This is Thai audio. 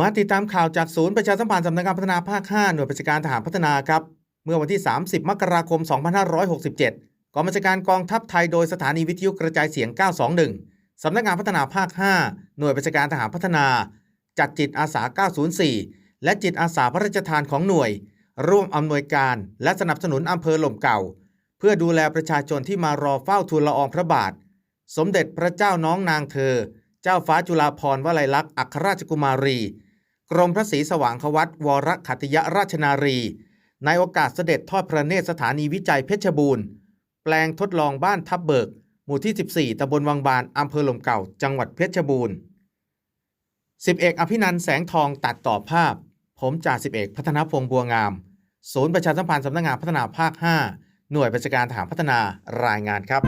มาติดตามข่าวจากศูนย์ประชาสัมพันธ์สำนักงานพัฒนาภาค 5 หน่วยประชาการทหารพัฒนาครับ เมื่อวันที่ 30 มกราคม 2567 กองบัญชาการกองทัพไทยโดยสถานีวิทยุกระจายเสียง 921 สำนักงานพัฒนาภาค 5 หน่วยประชาการทหารพัฒนา จัดจิตอาสา 904 และจิตอาสาพระราชทานของหน่วย ร่วมอำนวยการ และสนับสนุนอำเภอหล่มเก่า เพื่อดูแลประชาชนที่มารอเฝ้าทูลละอองพระบาท สมเด็จพระเจ้าน้องนางเธอ เจ้าฟ้าจุฬาภรณ์วลัยลักษณ์อัครราชกุมารี กรมพระศรีสว่างควัตวรขัตติยราชนารี ในโอกาสเสด็จทอดพระเนตรสถานีวิจัยเพชรบูรณ์ แปลงทดลองบ้านทับเบิก หมู่ที่ 14ตำบลวังบานอำเภอหลมเก่า จังหวัดเพชรบูรณ์สิบเอกอภินันแสงทองตัดต่อภาพ ผมจ่าสิบเอกพัฒนพงษ์บัวงาม ศูนย์ประชาสัมพันธ์สำนักงานพัฒนาภาค 5 หน่วยประชาการทหารพัฒนารายงานครับ